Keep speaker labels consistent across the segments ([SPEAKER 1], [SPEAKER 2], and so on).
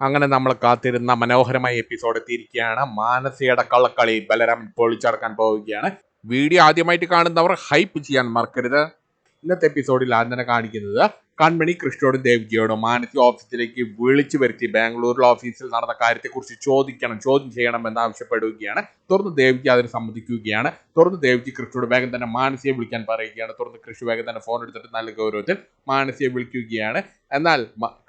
[SPEAKER 1] അങ്ങനെ നമ്മൾ കാത്തിരുന്ന മനോഹരമായ എപ്പിസോഡ് എത്തിയിരിക്കുകയാണ്. മാനസിയുടെ കള്ളക്കളി ബലരാമൻ പൊളിച്ചടക്കാൻ പോവുകയാണ്. വീഡിയോ ആദ്യമായിട്ട് കാണുന്നവർ ഹൈപ്പ് ചെയ്യാൻ മറക്കരുത്. ഇന്നത്തെ എപ്പിസോഡിൽ ആദ്യം കാണിക്കുന്നത് കൺമണി കൃഷ്ണയോടും ദേവ്ജിയോടും മാനസിക ഓഫീസിലേക്ക് വിളിച്ചു വരുത്തി ബാംഗ്ലൂരിലെ ഓഫീസിൽ നടന്ന കാര്യത്തെക്കുറിച്ച് ചോദിക്കണം ചോദ്യം ചെയ്യണം എന്ന് ആവശ്യപ്പെടുകയാണ്. തുറന്ന് ദേവ്ജി അതിന് സമ്മതിക്കുകയാണ്. തുറന്ന് ദേവ്ജി കൃഷ്ണയോട് വേഗം തന്നെ മാനസിയെ വിളിക്കാൻ പറയുകയാണ്. തുറന്ന് കൃഷി വേഗം തന്നെ ഫോൺ എടുത്തിട്ട് നല്ല ഗൗരവത്തിൽ മാനസിയെ വിളിക്കുകയാണ്. എന്നാൽ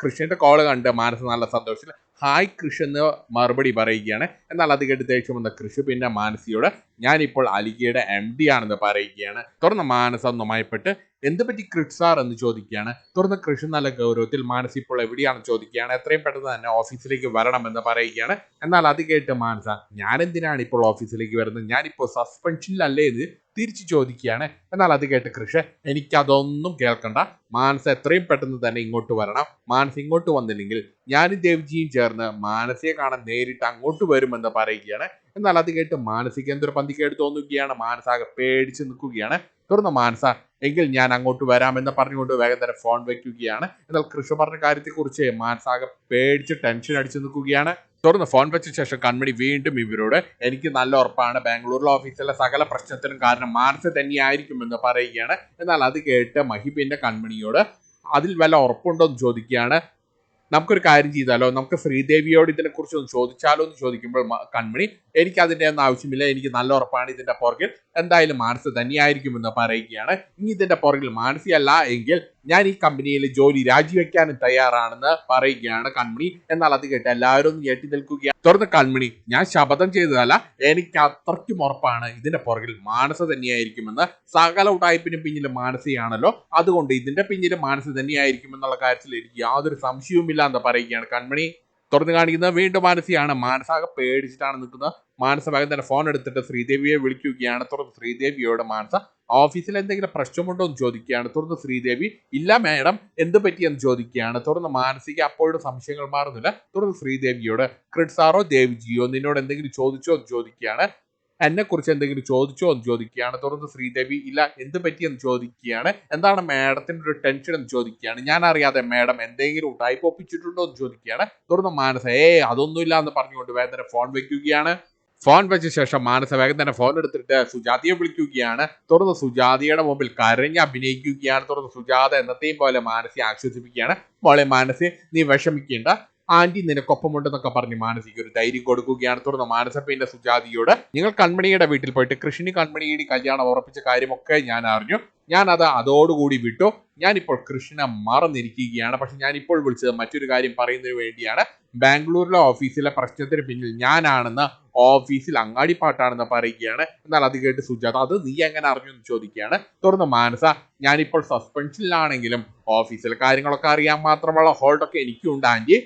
[SPEAKER 1] കൃഷ്ണന്റെ കോൾ കണ്ട് മാനസ നല്ല സന്തോഷത്തിൽ ഹായ് കൃഷ് എന്ന് മറുപടി പറയുകയാണ്. എന്നാൽ അത് കേട്ട് ദേഷ്യം വന്ന കൃഷി പിന്നെ മാനസിയോട് ഞാനിപ്പോൾ അലിഗയുടെ എം ഡി ആണെന്ന് പറയുകയാണ്. തുറന്ന് മാനസ ഒന്നുമായപ്പെട്ട് എന്ത് പറ്റി കൃഷ് സാർ എന്ന് ചോദിക്കുകയാണ്. തുറന്ന് കൃഷി നല്ല ഗൗരവത്തിൽ മാനസ് ഇപ്പോൾ എവിടെയാണെന്ന് ചോദിക്കുകയാണ്. എത്രയും പെട്ടെന്ന് തന്നെ ഓഫീസിലേക്ക് വരണമെന്ന് പറയുകയാണ്. എന്നാൽ അത് കേട്ട് മാനസ ഞാൻ എന്തിനാണ് ഇപ്പോൾ ഓഫീസിലേക്ക് വരുന്നത്? ഞാനിപ്പോൾ സസ്പെൻഷനിലല്ലേ ഇത് തിരിച്ചു ചോദിക്കുകയാണ്. എന്നാൽ അത് കേട്ട് കൃഷ് എനിക്കതൊന്നും കേൾക്കണ്ട. മാനസ എത്രയും പെട്ടെന്ന് തന്നെ ഇങ്ങോട്ട് വരണം. മാനസ് ഇങ്ങോട്ട് വന്നില്ലെങ്കിൽ ഞാനും ദേവ്ജിയും ചേർന്ന് മാനസിയെ കാണാൻ നേരിട്ട് അങ്ങോട്ട് വരുമെന്ന് പറയുകയാണ്. എന്നാൽ അത് കേട്ട് മാനസിക എന്തൊരു പന്തിക്കേട് തോന്നുകയാണ്. മാനസാകെ പേടിച്ച് നിൽക്കുകയാണ്. തുറന്ന മാനസ എങ്കിൽ ഞാൻ അങ്ങോട്ട് വരാമെന്ന് പറഞ്ഞുകൊണ്ട് വേഗം തന്നെ ഫോൺ വയ്ക്കുകയാണ് എന്നാൽ കൃഷി പറഞ്ഞ കാര്യത്തെക്കുറിച്ച് മാനസാകെ പേടിച്ച് ടെൻഷൻ അടിച്ചു നിൽക്കുകയാണ്. തുറന്ന് ഫോൺ വെച്ച ശേഷം കൺമണി വീണ്ടും ഇവരോട് എനിക്ക് നല്ല ഉറപ്പാണ് ബാംഗ്ലൂരിലെ ഓഫീസിലെ സകല പ്രശ്നത്തിനും കാരണം മാനസ തന്നെയായിരിക്കുമെന്ന് പറയുകയാണ്. എന്നാൽ അത് കേട്ട് മഹിബിന്റെ കൺമണിയോട് അതിൽ വല്ല ഉറപ്പുണ്ടോ? എന്ന് ചോദിക്കുകയാണ്. നമുക്കൊരു കാര്യം ചെയ്താലോ? നമുക്ക് ശ്രീദേവിയോട് ഇതിനെക്കുറിച്ച് ഒന്ന് ചോദിച്ചാലോ എന്ന് ചോദിക്കുമ്പോൾ കൺമണി എനിക്ക് അതിന്റെ ഒന്നും ആവശ്യമില്ല എനിക്ക് നല്ല ഉറപ്പാണ് ഇതിന്റെ പുറകിൽ. എന്തായാലും മാനസ തന്നെയായിരിക്കുമെന്ന് പറയുകയാണ്. ഇനി ഇതിന്റെ പുറകിൽ മാനസിയല്ല എങ്കിൽ ഞാൻ ഈ കമ്പനിയിൽ ജോലി രാജിവെക്കാനും തയ്യാറാണെന്ന് പറയുകയാണ് കൺമണി. എന്നാൽ അത് കേട്ട് എല്ലാവരും ഞെട്ടി നിൽക്കുകയാണ്. തുടർന്ന് കൺമണി ഞാൻ ശപഥം ചെയ്തതല്ല എനിക്ക് അത്രയ്ക്കും ഉറപ്പാണ്. ഇതിന്റെ പുറകിൽ മാനസ തന്നെയായിരിക്കുമെന്ന്. സകല ഉടായ്പിനും പിന്നിൽ മാനസയാണല്ലോ. അതുകൊണ്ട് ഇതിന്റെ പിന്നിൽ മാനസ തന്നെയായിരിക്കും എന്നുള്ള കാര്യത്തിൽ എനിക്ക് യാതൊരു സംശയവുമില്ല എന്ന് പറയുകയാണ് കൺമണി. തുറന്നു കാണിക്കുന്നത് വീണ്ടും മാനസിയാണ്. മാനസാകെ പേടിച്ചിട്ടാണ് നിൽക്കുന്നത്. മാനസ ഭാഗം തന്നെ ഫോൺ എടുത്തിട്ട് ശ്രീദേവിയെ വിളിക്കുകയാണ്. തുറന്ന് ശ്രീദേവിയോട് മാനസ ഓഫീസിൽ എന്തെങ്കിലും പ്രശ്നമുണ്ടോ എന്ന് ചോദിക്കുകയാണ്. തുടർന്ന് ശ്രീദേവി ഇല്ല മാഡം എന്ത് പറ്റിയെന്ന് ചോദിക്കുകയാണ്. തുടർന്ന് മാനസിക അപ്പോഴും സംശയങ്ങൾ മാറുന്നില്ല. തുടർന്ന് ശ്രീദേവിയോട് ക്രിഡ് സാറോ ദേവിജിയോ നിന്നോട് എന്തെങ്കിലും ചോദിച്ചോ എന്ന് ചോദിക്കുകയാണ്. എന്നെ കുറിച്ച് എന്തെങ്കിലും ചോദിച്ചോ എന്ന് ചോദിക്കുകയാണ്. തുടർന്ന് ശ്രീദേവി ഇല്ല എന്ത് പറ്റിയെന്ന് ചോദിക്കുകയാണ്. എന്താണ് മാഡത്തിന്റെ ഒരു ടെൻഷൻ എന്ന് ചോദിക്കുകയാണ്. ഞാൻ അറിയാതെ മാഡം എന്തെങ്കിലും ടൈപ്പ് ഒപ്പിച്ചിട്ടുണ്ടോ എന്ന് ചോദിക്കുകയാണ്. തുടർന്ന് മാനസ ഏ അതൊന്നുമില്ല എന്ന് പറഞ്ഞുകൊണ്ട് വേദന ഫോൺ വെക്കുകയാണ്. ഫോൺ വെച്ച ശേഷം മാനസ വേഗം തന്നെ ഫോൺ എടുത്തിട്ട് സുജാതയെ വിളിക്കുകയാണ്. തുടർന്ന് സുജാതയുടെ മുമ്പിൽ കരഞ്ഞ് അഭിനയിക്കുകയാണ്. തുടർന്ന് സുജാത എന്നത്തെയും പോലെ മാനസിയെ ആശ്വസിപ്പിക്കുകയാണ്. മോളെ മാനസി നീ വിഷമിക്കേണ്ട. ആന്റി നിനക്കൊപ്പമുണ്ടെന്നൊക്കെ പറഞ്ഞ് മാനസിക്ക് ഒരു ധൈര്യം കൊടുക്കുകയാണ്. തുടർന്ന് മാനസപ്പേന്റെ സുജാതിയോട് നിങ്ങൾ കൺമണിയുടെ വീട്ടിൽ പോയിട്ട് കൃഷ്ണി കൺമണിയുടെ കല്യാണം ഉറപ്പിച്ച കാര്യമൊക്കെ ഞാൻ അറിഞ്ഞു. ഞാൻ അത് അതോടുകൂടി വിട്ടു. ഞാനിപ്പോൾ കൃഷ്ണ മറന്നിരിക്കുകയാണ്. പക്ഷെ ഞാനിപ്പോൾ വിളിച്ചത് മറ്റൊരു കാര്യം പറയുന്നതിന് വേണ്ടിയാണ്. ബാംഗ്ലൂരിലെ ഓഫീസിലെ പ്രശ്നത്തിന് പിന്നിൽ ഞാനാണെന്ന് ഓഫീസിൽ അങ്ങാടിപ്പാട്ടാണെന്ന് പറയുകയാണ്. എന്നാൽ അത് കേട്ട് സുജാത അത് നീ എങ്ങനെ അറിഞ്ഞു? എന്ന് ചോദിക്കുകയാണ്. തുറന്ന് മാനസ ഞാനിപ്പോൾ സസ്പെൻഷനിലാണെങ്കിലും ഓഫീസിലെ കാര്യങ്ങളൊക്കെ അറിയാൻ മാത്രമുള്ള ഹോൾഡൊക്കെ എനിക്കുണ്ട് ആന്റി.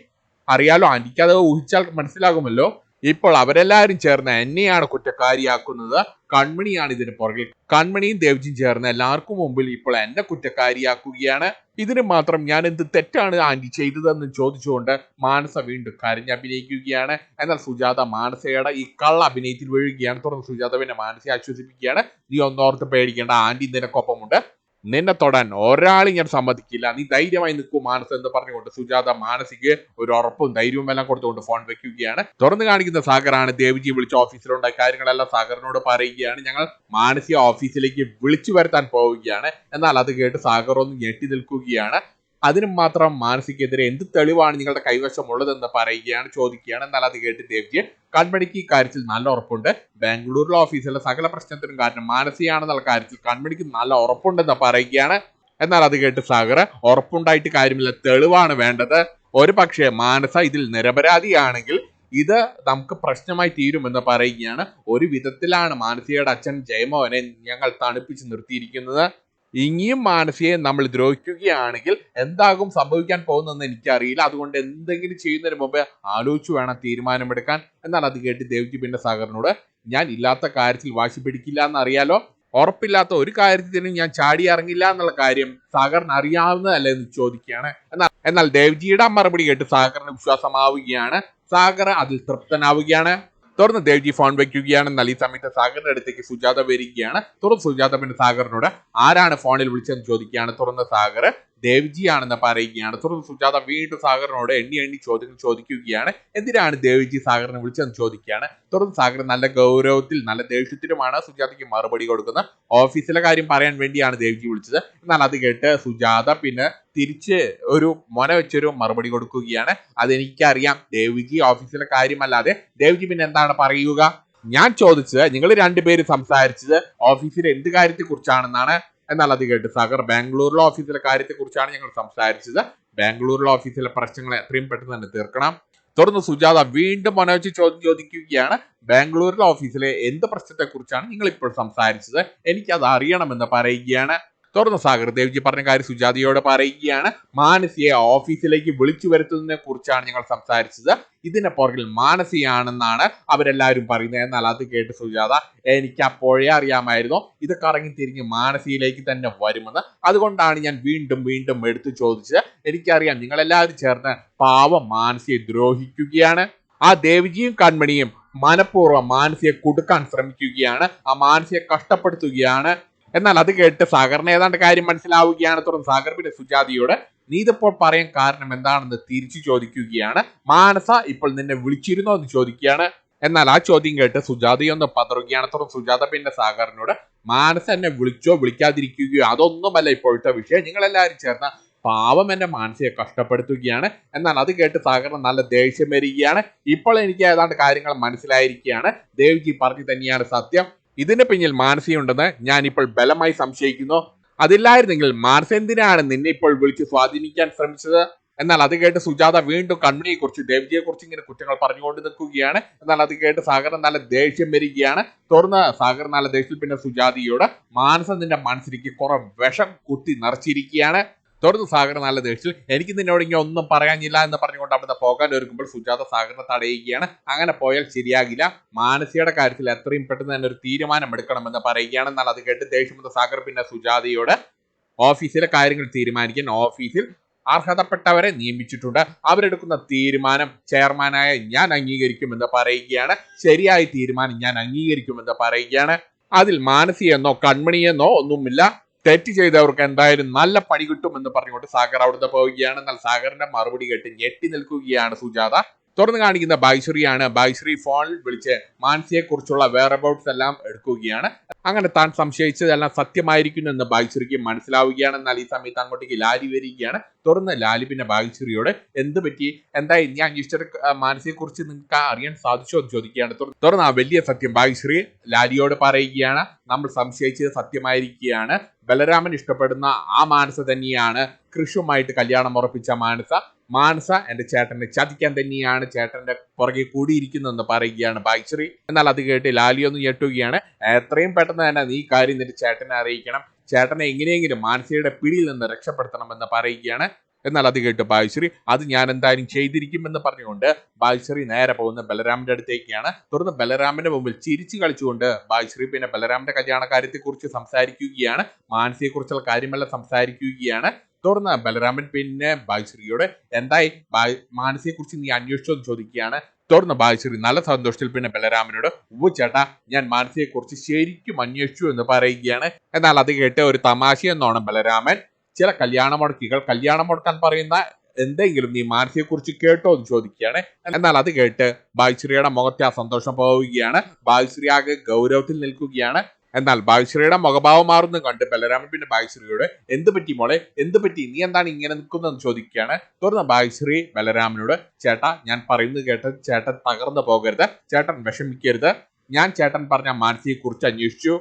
[SPEAKER 1] അറിയാലോ എനിക്ക് അത് ഊഹിച്ചാൽ മനസ്സിലാകുമല്ലോ. ഇപ്പോൾ അവരെല്ലാവരും ചേർന്ന് എന്നെയാണ് കുറ്റക്കാരിയാക്കുന്നത്. കൺമണിയാണ് ഇതിന് പുറകിൽ. കൺമണിയും ദേവ്ജിയും ചേർന്ന് എല്ലാവർക്കും മുമ്പിൽ ഇപ്പോൾ എന്നെ കുറ്റക്കാരിയാക്കുകയാണ്. ഇതിന് മാത്രം ഞാൻ എന്ത് തെറ്റാണ് ആന്റി ചെയ്തതെന്ന് ചോദിച്ചുകൊണ്ട് മാനസ വീണ്ടും കരഞ്ഞഭിനയിക്കുകയാണ്. എന്നാൽ സുജാത മാനസയുടെ ഈ കള്ള അഭിനയത്തിൽ വീഴുകയാണ്. തുടർന്ന് സുജാത പിന്നെ മാനസയെ ആശ്വസിപ്പിക്കുകയാണ്. നീ ഒന്നോർത്ത് പേടിക്കേണ്ട ആന്റി നിനക്കൊപ്പമുണ്ട്. നിന്നെ തൊടാൻ ഒരാളും ഞാൻ സമ്മതിക്കില്ല. നീ ധൈര്യമായി നിൽക്കൂ മാനസ് എന്ന് പറഞ്ഞുകൊണ്ട് സുജാത മാനസിക്ക് ഒരു ഉറപ്പും ധൈര്യവും എല്ലാം കൊടുത്തുകൊണ്ട് ഫോൺ വെക്കുകയാണ്. തുറന്നു കാണിക്കുന്ന സാഗറാണ്. ദേവിജി വിളിച്ച ഓഫീസിലുണ്ടായ കാര്യങ്ങളെല്ലാം സാഗറിനോട് പറയുകയാണ്. ഞങ്ങൾ മാനസിക ഓഫീസിലേക്ക് വിളിച്ചു വരുത്താൻ പോവുകയാണ്. എന്നാൽ അത് കേട്ട് സാഗർ ഒന്ന് ഞെട്ടി നിൽക്കുകയാണ്. അതിനും മാത്രം മാനസിക്കെതിരെ എന്ത് തെളിവാണ് നിങ്ങളുടെ കൈവശം ഉള്ളതെന്ന് പറയുകയാണ് ചോദിക്കുകയാണ്. എന്നാൽ അത് കേട്ട് ദേവ്ജിയെ കൺമണിക്ക് ഈ കാര്യത്തിൽ നല്ല ഉറപ്പുണ്ട്. ബാംഗ്ലൂരിലെ ഓഫീസിലെ സകല പ്രശ്നത്തിനും കാരണം മാനസികയാണെന്നുള്ള കാര്യത്തിൽ കൺമണിക്ക് നല്ല ഉറപ്പുണ്ടെന്ന് പറയുകയാണ്. എന്നാൽ അത് കേട്ട് സാഗർ ഉറപ്പുണ്ടായിട്ട് കാര്യമില്ല തെളിവാണ് വേണ്ടത്. ഒരു പക്ഷേ മാനസ ഇതിൽ നിരപരാധിയാണെങ്കിൽ ഇത് നമുക്ക് പ്രശ്നമായി തീരുമെന്ന് പറയുകയാണ്. ഒരു വിധത്തിലാണ് മാനസികയുടെ അച്ഛൻ ജയമോഹനെ ഞങ്ങൾ തണുപ്പിച്ച് നിർത്തിയിരിക്കുന്നത്. ഇനിയും മാനസിയെ നമ്മൾ ദ്രോഹിക്കുകയാണെങ്കിൽ എന്താകും സംഭവിക്കാൻ പോകുന്നതെന്ന് എനിക്കറിയില്ല. അതുകൊണ്ട് എന്തെങ്കിലും ചെയ്യുന്നതിന് മുമ്പ് ആലോചിച്ചു വേണം തീരുമാനമെടുക്കാൻ. എന്നാൽ അത് കേട്ട് ദേവ്ജി പിന്നെ സാഗറിനോട് ഞാൻ ഇല്ലാത്ത കാര്യത്തിൽ വാശി പിടിക്കില്ല എന്നറിയാലോ? ഉറപ്പില്ലാത്ത ഒരു കാര്യത്തിനും ഞാൻ ചാടി ഇറങ്ങില്ല എന്നുള്ള കാര്യം സാഗറിന് അറിയാവുന്നതല്ലേ എന്ന് ചോദിക്കുകയാണ്. എന്നാൽ എന്നാൽ ദേവ്ജിയുടെ മറുപടി കേട്ട് സാഗറിന് വിശ്വാസമാവുകയാണ്. സാഗർ അതിൽ തൃപ്തനാവുകയാണ്. തുടർന്ന് ദേവ്ജി ഫോൺ വയ്ക്കുകയാണ് എന്നാൽ ഈ സമയത്ത് സാഗറിന്റെ അടുത്തേക്ക് സുജാത വരികയാണ്. തുടർന്ന് സുജാത പിന്നെ സാഗറിനോട് ആരാണ് ഫോണിൽ വിളിച്ചതെന്ന് ചോദിക്കുകയാണ്. തുടർന്ന് സാഗർ ദേവ്ജി ആണെന്ന് പറയുകയാണ്. തുടർന്ന് സുജാത വീണ്ടും സാഗറിനോട് എണ്ണി എണ്ണി ചോദ്യങ്ങൾ ചോദിക്കുകയാണ്. എന്തിനാണ് ദേവ്ജി സാഗറിനെ വിളിച്ചതെന്ന് ചോദിക്കുകയാണ്. തുടർന്ന് സാഗർ നല്ല ഗൗരവത്തിൽ നല്ല ദേഷ്യത്തിലുമാണ് സുജാതയ്ക്ക് മറുപടി കൊടുക്കുന്നത്. ഓഫീസിലെ കാര്യം പറയാൻ വേണ്ടിയാണ് ദേവ്ജി വിളിച്ചത്. എന്നാൽ അത് കേട്ട് സുജാത പിന്നെ തിരിച്ച് ഒരു മൊന വെച്ചൊരു മറുപടി കൊടുക്കുകയാണ്. അതെനിക്കറിയാം. ദേവ്ജി ഓഫീസിലെ കാര്യമല്ലാതെ. ദേവ്ജി പിന്നെ എന്താണ് പറയുക? ഞാൻ ചോദിച്ചത് നിങ്ങൾ രണ്ടുപേരും സംസാരിച്ചത് ഓഫീസിലെ എന്ത് കാര്യത്തെ കുറിച്ചാണെന്നാണ് എന്നാൽ അത് കേട്ട് സാഗർ ബാംഗ്ലൂരിലെ ഓഫീസിലെ കാര്യത്തെക്കുറിച്ചാണ് ഞങ്ങൾ സംസാരിച്ചത്. ബാംഗ്ലൂരിലെ ഓഫീസിലെ പ്രശ്നങ്ങൾ എത്രയും പെട്ടെന്ന് തന്നെ തീർക്കണം. തുടർന്ന് സുജാത വീണ്ടും മനോജ് ചോദ്യം ചോദിക്കുകയാണ്. ബാംഗ്ലൂരിലെ ഓഫീസിലെ എന്ത് പ്രശ്നത്തെക്കുറിച്ചാണ് നിങ്ങൾ ഇപ്പോൾ സംസാരിച്ചത്? എനിക്കത് അറിയണമെന്ന് പറയുകയാണ്. തുടർന്ന് സാഗർ ദേവ്ജി പറഞ്ഞ കാര്യം സുജാതയോട് പറയുകയാണ്. മാനസിയെ ഓഫീസിലേക്ക് വിളിച്ചു വരുത്തുന്നതിനെ കുറിച്ചാണ് ഞങ്ങൾ സംസാരിച്ചത്. ഇതിന്റെ പുറകിൽ മാനസിയാണെന്നാണ് അവരെല്ലാവരും പറയുന്നത്. എന്നാൽ അത് കേട്ട് സുജാത എനിക്ക് അപ്പോഴേ അറിയാമായിരുന്നു. ഇത് കറങ്ങി തിരിഞ്ഞ് മാനസിയിലേക്ക് തന്നെ വരുമെന്ന്. അതുകൊണ്ടാണ് ഞാൻ വീണ്ടും വീണ്ടും എടുത്തു ചോദിച്ചത്. എനിക്കറിയാം നിങ്ങളെല്ലാവരും ചേർന്ന് പാവം മാനസിയെ ദ്രോഹിക്കുകയാണ്. ആ ദേവിജിയും കൺമണിയും മനഃപൂർവം മാനസിയെ കൊടുക്കാൻ ശ്രമിക്കുകയാണ്. ആ മാനസിയെ കഷ്ടപ്പെടുത്തുകയാണ്. എന്നാൽ അത് കേട്ട് സാഗറിന് ഏതാണ്ട് കാര്യം മനസ്സിലാവുകയാണ്. തുടർന്ന് സാഗർ പിന്നെ സുജാതിയോട് നീ ഇതിപ്പോൾ പറയാൻ കാരണം എന്താണെന്ന് തിരിച്ചു ചോദിക്കുകയാണ്. മാനസ ഇപ്പോൾ നിന്നെ വിളിച്ചിരുന്നോ എന്ന് ചോദിക്കുകയാണ്. എന്നാൽ ആ ചോദ്യം കേട്ട് സുജാതയൊന്ന് പതറുകയാണ്. തുടർന്ന് സുജാത പിന്നെ സാഗറിനോട് മാനസ എന്നെ വിളിച്ചോ വിളിക്കാതിരിക്കുകയോ അതൊന്നുമല്ല ഇപ്പോഴത്തെ വിഷയം. നിങ്ങളെല്ലാവരും ചേർന്ന പാവം എന്റെ മാനസിയെ കഷ്ടപ്പെടുത്തുകയാണ്. എന്നാൽ അത് കേട്ട് സാഗറിന് നല്ല ദേഷ്യം വരികയാണ്. ഇപ്പോൾ എനിക്ക് ഏതാണ്ട് കാര്യങ്ങൾ മനസ്സിലായിരിക്കുകയാണ്. ദേവ്ജി പറഞ്ഞു തന്നെയാണ് സത്യം. ഇതിന് പിന്നിൽ മാനസിയുണ്ടെന്ന് ഞാൻ ഇപ്പോൾ ബലമായി സംശയിക്കുന്നു. അതില്ലായിരുന്നെങ്കിൽ മാർസ് എന്തിനാണ് നിന്നെ ഇപ്പോൾ വിളിച്ച് സ്വാധീനിക്കാൻ ശ്രമിച്ചത്? എന്നാൽ അത് കേട്ട് സുജാത വീണ്ടും കണ്ണിനെ കുറിച്ച് ദേവ്ജിയെ കുറിച്ച് ഇങ്ങനെ കുറ്റങ്ങൾ പറഞ്ഞുകൊണ്ട് നിൽക്കുകയാണ്. എന്നാൽ അത് കേട്ട് സാഗർ നല്ല ദേഷ്യം വരികയാണ്. തുറന്ന് സാഗർ നല്ല ദേഷ്യത്തിൽ പിന്നെ സുജാതിയോട് മാനസം നിന്റെ മനസ്സിലേക്ക് കുറെ വിഷം കുത്തി നിറച്ചിരിക്കുകയാണ്. തുടർന്ന് സാഗർ നല്ല ദേഷ്യത്തിൽ എനിക്ക് നിന്നോട് ഇങ്ങനെ ഒന്നും പറയാനില്ല എന്ന് പറഞ്ഞുകൊണ്ട് അവിടുന്ന് പോകാൻ ഒരുക്കുമ്പോൾ സുജാത സാഗറിനെ തടയുകയാണ്. അങ്ങനെ പോയാൽ ശരിയാകില്ല. മാനസിയുടെ കാര്യത്തിൽ എത്രയും പെട്ടെന്ന് തന്നെ ഒരു തീരുമാനം എടുക്കണമെന്ന് പറയുകയാണ്. എന്നാൽ അത് കേട്ട് ദേഷ്യമുള്ള സാഗർ പിന്നെ സുജാതയോട് ഓഫീസിലെ കാര്യങ്ങൾ തീരുമാനിക്കാൻ ഓഫീസിൽ അർഹതപ്പെട്ടവരെ നിയമിച്ചിട്ടുണ്ട്. അവരെടുക്കുന്ന തീരുമാനം ചെയർമാനായ ഞാൻ അംഗീകരിക്കുമെന്ന് പറയുകയാണ്. ശരിയായ തീരുമാനം ഞാൻ അംഗീകരിക്കുമെന്ന് പറയുകയാണ്. അതിൽ മാനസിയെന്നോ കൺമണിയെന്നോ ഒന്നുമില്ല. തെറ്റ് ചെയ്തവർക്ക് എന്തായാലും നല്ല പണി കിട്ടുമെന്ന് പറഞ്ഞുകൊണ്ട് സാഗർ അവിടുന്ന് പോവുകയാണ്. എന്നാൽ സാഗറിന്റെ മറുപടി കേട്ട് ഞെട്ടി നിൽക്കുകയാണ് സുജാത. തുറന്നു കാണിക്കുന്ന ബായ്ശ്രീയാണ് ബായ്ശ്രീ ഫോണിൽ വിളിച്ച് മാൻസിയെ കുറിച്ചുള്ള വേറബൌട്ട്സ് എല്ലാം എടുക്കുകയാണ്. അങ്ങനെ താൻ സംശയിച്ചതെല്ലാം സത്യമായിരിക്കുന്നു എന്ന് ബായ്ശ്രീക്ക് മനസ്സിലാവുകയാണ്. എന്നാൽ ഈ സമയത്ത് അങ്ങോട്ടേക്ക് ലാലി വരികയാണ്. തുറന്ന് ലാലി പിന്നെ ബായ്ശ്രീയോട് എന്ത് പറ്റി? എന്തായി? ഞാൻ മാനസിയെ കുറിച്ച് നിങ്ങൾക്ക് അറിയാൻ സാധിച്ചോ? എന്ന് ചോദിക്കുകയാണ്. തുറ- തുറന്ന് ആ വലിയ സത്യം ബായ്ശ്രീ ലാലിയോട് പറയുകയാണ്. നമ്മൾ സംശയിച്ചത് സത്യമായിരിക്കുകയാണ്. ബലരാമൻ ഇഷ്ടപ്പെടുന്ന ആ മാനസ തന്നെയാണ്. കൃഷുമായിട്ട് കല്യാണം ഉറപ്പിച്ച മാനസ. മാനസ എന്റെ ചേട്ടനെ ചതിക്കാൻ തന്നെയാണ് ചേട്ടന്റെ പുറകെ കൂടിയിരിക്കുന്നതെന്ന് പറയുകയാണ് ബായ്ശ്രീ എന്നാൽ അത് കേട്ട് ലാലി ഞെട്ടുകയാണ്. എത്രയും പെട്ടെന്ന് തന്നെ നീ കാര്യം നിന്റെ ചേട്ടനെ അറിയിക്കണം. ചേട്ടനെ എങ്ങനെയെങ്കിലും മാനസയുടെ പിടിയിൽ നിന്ന് രക്ഷപ്പെടുത്തണമെന്ന് പറയുകയാണ്. എന്നാൽ അത് കേട്ട് ബായ്ശ്രീ അത് ഞാൻ എന്തായാലും ചെയ്തിരിക്കുമെന്ന് പറഞ്ഞുകൊണ്ട് ബായ്ശ്രീ നേരെ പോകുന്ന ബലരാമിന്റെ അടുത്തേക്കാണ്. തുടർന്ന് ബലരാമിന്റെ മുമ്പിൽ ചിരിച്ചു കളിച്ചുകൊണ്ട് ബായ്ശ്രീ പിന്നെ ബലരാമിന്റെ കല്യാണ കാര്യത്തെക്കുറിച്ച് സംസാരിക്കുകയാണ്. മാനസിയെക്കുറിച്ചുള്ള കാര്യമെല്ലാം സംസാരിക്കുകയാണ്. തുടർന്ന് ബലരാമൻ പിന്നെ ബായ്ശ്രീയോട് എന്തായി? മാനസിയെ കുറിച്ച് നീ അന്വേഷിച്ചോ എന്ന് ചോദിക്കുകയാണ്. തുടർന്ന് ബായ്ശ്രീ നല്ല സന്തോഷത്തിൽ പിന്നെ ബലരാമനോട് ഉവ്വ് ചേട്ടാ ഞാൻ മാനസിയെക്കുറിച്ച് ശരിക്കും അന്വേഷിച്ചു എന്ന് പറയുകയാണ്. എന്നാൽ അത് കേട്ട് ഒരു തമാശ എന്നോണം ബലരാമൻ. ചില കല്യാണ മുടക്കികൾ കല്യാണം മുടക്കാൻ പറയുന്ന എന്തെങ്കിലും നീ മാനസിയെ കുറിച്ച് കേട്ടോ എന്ന് ചോദിക്കുകയാണ്. എന്നാൽ അത് കേട്ട് ബായ്ശ്രീയുടെ മുഖത്തെ ആ സന്തോഷം പോവുകയാണ്. ബായ്ശ്രീ ആകെ ഗൗരവത്തിൽ നിൽക്കുകയാണ്. എന്നാൽ ഭാഗ്യശ്രീയുടെ മുഖഭാവം മാറുന്നു കണ്ട് ബലരാമൻ പിന്നെ ഭാഗ്യശ്രീയോട് എന്ത് പറ്റി മോളെ? എന്ത് പറ്റി? നീ എന്താണ് ഇങ്ങനെ നിൽക്കുന്നതെന്ന് ചോദിക്കുകയാണ്. തുടർന്ന് ഭാഗ്യശ്രീ ബലരാമനോട് ചേട്ട ഞാൻ പറയുന്നത് കേട്ട് ചേട്ടൻ തകർന്നു പോകരുത്. ചേട്ടൻ വിഷമിക്കരുത്. ഞാൻ ചേട്ടൻ പറഞ്ഞ മാനസിയെ കുറിച്ച് അന്വേഷിച്ചു.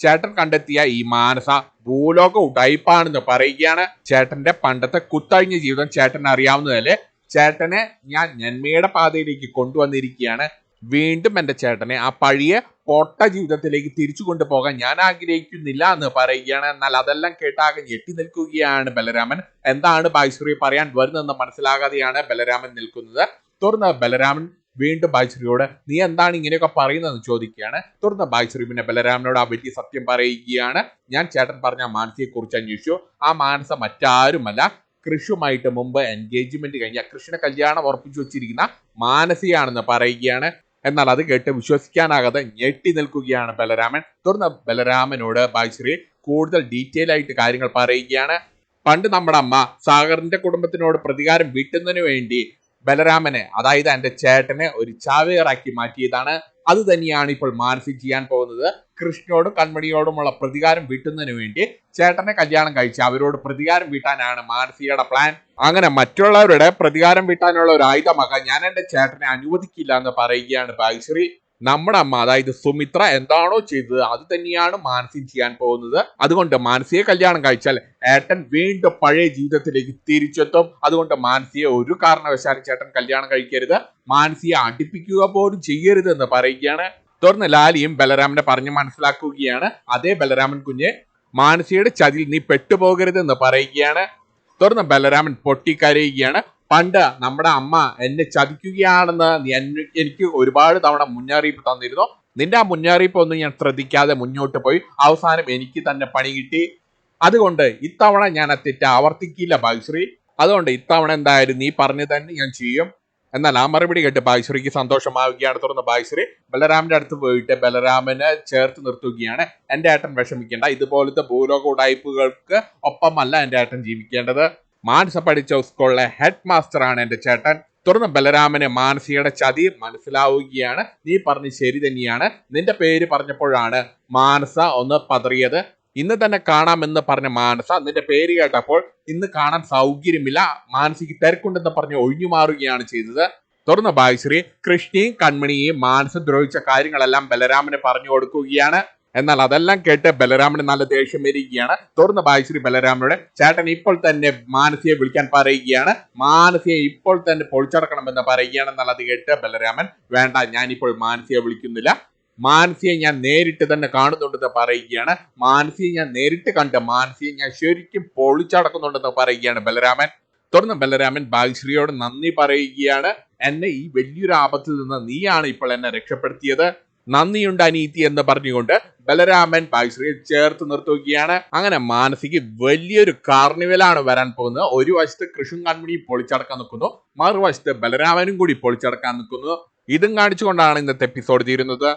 [SPEAKER 1] ചേട്ടൻ കണ്ടെത്തിയ ഈ മാനസ ഭൂലോക ഉടൈപ്പാണെന്ന് പറയുകയാണ്. ചേട്ടന്റെ പണ്ടത്തെ കുത്തഴിഞ്ഞ ജീവിതം ചേട്ടൻ അറിയാവുന്നതല്ലേ ചേട്ടനെ ഞാൻ നന്മയുടെ പാതയിലേക്ക് കൊണ്ടുവന്നിരിക്കുകയാണ്. വീണ്ടും എന്റെ ചേട്ടനെ ആ പഴയ പൊട്ട ജീവിതത്തിലേക്ക് തിരിച്ചു കൊണ്ടുപോകാൻ ഞാൻ ആഗ്രഹിക്കുന്നില്ല എന്ന് പറയുകയാണ്. എന്നാൽ അതെല്ലാം കേട്ടാകെ ഞെട്ടി നിൽക്കുകയാണ് ബലരാമൻ. എന്താണ് ബായ്ശ്രീ പറയാൻ വരുന്നതെന്ന് മനസ്സിലാകാതെയാണ് ബലരാമൻ നിൽക്കുന്നത്. തുടർന്ന് ബലരാമൻ വീണ്ടും ബായ്ശ്രീയോട് നീ എന്താണ് ഇങ്ങനെയൊക്കെ പറയുന്നതെന്ന് ചോദിക്കുകയാണ്? തുടർന്ന് ബായ്ശ്രീ പിന്നെ ബലരാമനോട് ആ വലിയ സത്യം പറയുകയാണ്. ഞാൻ ചേട്ടൻ പറഞ്ഞ ആ മാനസിയെ കുറിച്ച് അന്വേഷിച്ചു. ആ മാനസ മറ്റാരുമല്ല. കൃഷുമായിട്ട് മുമ്പ് എൻഗേജ്മെന്റ് കഴിഞ്ഞ കൃഷ്ണ കല്യാണം ഉറപ്പിച്ചു വെച്ചിരിക്കുന്ന മാനസിയാണെന്ന് പറയുകയാണ്. എന്നാൽ അത് കേട്ട് വിശ്വസിക്കാനാകാതെ ഞെട്ടി നിൽക്കുകയാണ് ബലരാമൻ. തുടർന്ന് ബലരാമനോട് ബായ്ശ്രീ കൂടുതൽ ഡീറ്റെയിൽ ആയിട്ട് കാര്യങ്ങൾ പറയുകയാണ്. പണ്ട് നമ്മുടെ അമ്മ സാഗറിന്റെ കുടുംബത്തിനോട് പ്രതികാരം വീട്ടുന്നതിന് വേണ്ടി ബലരാമനെ അതായത് എന്റെ ചേട്ടനെ ഒരു ചാവേറാക്കി മാറ്റിയതാണ്. അത് തന്നെയാണ് ഇപ്പോൾ മാനസി ചെയ്യാൻ പോകുന്നത്. കൃഷ്ണയോടും കൺമണിയോടുമുള്ള പ്രതികാരം വീട്ടുന്നതിന് വേണ്ടി ചേട്ടനെ കല്യാണം കഴിച്ച് അവരോട് പ്രതികാരം വീട്ടാനാണ് മാനസിയുടെ പ്ലാൻ അങ്ങനെ മറ്റുള്ളവരുടെ പ്രതികാരം വീട്ടാനുള്ള ഒരു ആയുധമാക്കാൻ ഞാൻ എന്റെ ചേട്ടനെ അനുവദിക്കില്ല എന്ന് പറയുകയാണ് ഭാഗ്യശ്രീ നമ്മുടെ അമ്മ അതായത് സുമിത്ര എന്താണോ ചെയ്തത് അത് തന്നെയാണ് മാനസി ചെയ്യാൻ പോകുന്നത്. അതുകൊണ്ട് മാനസിയെ കല്യാണം കഴിച്ചാൽ ഏട്ടൻ വീണ്ടും പഴയ ജീവിതത്തിലേക്ക് തിരിച്ചെത്തും. അതുകൊണ്ട് മാനസിയെ ഒരു കാരണവശാലും ചേട്ടൻ കല്യാണം കഴിക്കരുത്. മാനസിയെ അടുപ്പിക്കുക പോലും ചെയ്യരുത് എന്ന് പറയുകയാണ്. തുടർന്ന് ലാലിയും ബലരാമനെ പറഞ്ഞ് മനസ്സിലാക്കുകയാണ്. അതേ ബലരാമൻ കുഞ്ഞ് മാനസിയുടെ ചതിയിൽ നീ പെട്ടുപോകരുത് എന്ന് പറയുകയാണ്. തുടർന്ന് ബലരാമൻ പൊട്ടിക്കരയുകയാണ്. പണ്ട് നമ്മുടെ അമ്മ എന്നെ ചതിക്കുകയാണെന്ന് എനിക്ക് ഒരുപാട് തവണ മുന്നറിയിപ്പ് തന്നിരുന്നു. നിന്റെ ആ മുന്നറിയിപ്പ് ഒന്നും ഞാൻ ശ്രദ്ധിക്കാതെ മുന്നോട്ട് പോയി. അവസാനം എനിക്ക് തന്നെ പണി കിട്ടി. അതുകൊണ്ട് ഇത്തവണ ഞാൻ ആ തെറ്റ് ആവർത്തിക്കില്ല ഭാഗ്യശ്രീ അതുകൊണ്ട് ഇത്തവണ എന്തായാലും നീ പറഞ്ഞു തന്നെ ഞാൻ ചെയ്യും. എന്നാൽ ആ മറുപടി കേട്ട് ഭാഗ്യശ്രീക്ക് സന്തോഷമാവുകയാണ്. തുടർന്ന് ഭാഗ്യശ്രീ ബലരാമന്റെ അടുത്ത് പോയിട്ട് ബലരാമനെ ചേർത്ത് നിർത്തുകയാണ്. എന്റെ ഏട്ടൻ വിഷമിക്കേണ്ട. ഇതുപോലത്തെ ഭൂലോക ഉടായ്പകൾക്ക് ഒപ്പമല്ല എന്റെ ഏട്ടൻ ജീവിക്കേണ്ടത്. മാനസ പഠിച്ച സ്കൂളിലെ ഹെഡ് മാസ്റ്റർ ആണ് എന്റെ ചേട്ടൻ. തുടർന്ന് ബലരാമന് മാനസിയുടെ ചതി മനസ്സിലാവുകയാണ്. നീ പറഞ്ഞ് ശരി തന്നെയാണ്. നിന്റെ പേര് പറഞ്ഞപ്പോഴാണ് മാനസ ഒന്ന് പതറിയത്. ഇന്ന് തന്നെ കാണാമെന്ന് പറഞ്ഞ മാനസ നിന്റെ പേര് കേട്ടപ്പോൾ ഇന്ന് കാണാൻ സൗകര്യമില്ല. മാനസിക്ക് തിരക്കുണ്ടെന്ന് പറഞ്ഞ് ഒഴിഞ്ഞു മാറുകയാണ് ചെയ്തത്. തുടർന്ന് ഭാഗ്യശ്രീ കൃഷ്ണയും കൺമണിയും മാനസ ദ്രോഹിച്ച കാര്യങ്ങളെല്ലാം ബലരാമന് പറഞ്ഞു കൊടുക്കുകയാണ്. എന്നാൽ അതെല്ലാം കേട്ട് ബലരാമന് നല്ല ദേഷ്യം വരികയാണ്. തുടർന്ന് ഭാഗ്യശ്രീ ബലരാമനോട് ചേട്ടൻ ഇപ്പോൾ തന്നെ മാനസിയെ വിളിക്കാൻ പറയുകയാണ്. മാനസിയെ ഇപ്പോൾ തന്നെ പൊളിച്ചടക്കണമെന്ന് പറയുകയാണ്. എന്നാൽ അത് കേട്ട് ബലരാമൻ വേണ്ട ഞാനിപ്പോൾ മാനസിയെ വിളിക്കുന്നില്ല. മാനസിയെ ഞാൻ നേരിട്ട് തന്നെ കാണുന്നുണ്ടെന്ന് പറയുകയാണ്. മാനസിയെ ഞാൻ നേരിട്ട് കണ്ട് മാനസിയെ ഞാൻ ശരിക്കും പൊളിച്ചടക്കുന്നുണ്ടെന്ന് പറയുകയാണ് ബലരാമൻ. തുടർന്ന് ബലരാമൻ ഭാഗ്യശ്രീയോട് നന്ദി പറയുകയാണ്. എന്നെ ഈ വലിയൊരു ആപത്തിൽ നിന്ന് നീയാണ് ഇപ്പോൾ എന്നെ രക്ഷപ്പെടുത്തിയത്. നന്ദിയുണ്ട് അനീതി എന്ന് പറഞ്ഞുകൊണ്ട് ബലരാമൻ ഭാഗ്യശ്രീയെ ചേർത്ത് നിർത്തുകയാണ്. അങ്ങനെ മാനസിക വലിയൊരു കാർണിവലാണ് വരാൻ പോകുന്നത്. ഒരു വശത്ത് കൃഷ്ണൻ കൺമുണി പൊളിച്ചടക്കാൻ നിൽക്കുന്നു. മറുവശത്ത് ബലരാമനും കൂടി പൊളിച്ചടക്കാൻ നിൽക്കുന്നു. ഇതും കാണിച്ചുകൊണ്ടാണ് ഇന്നത്തെ എപ്പിസോഡ് തീരുന്നത്.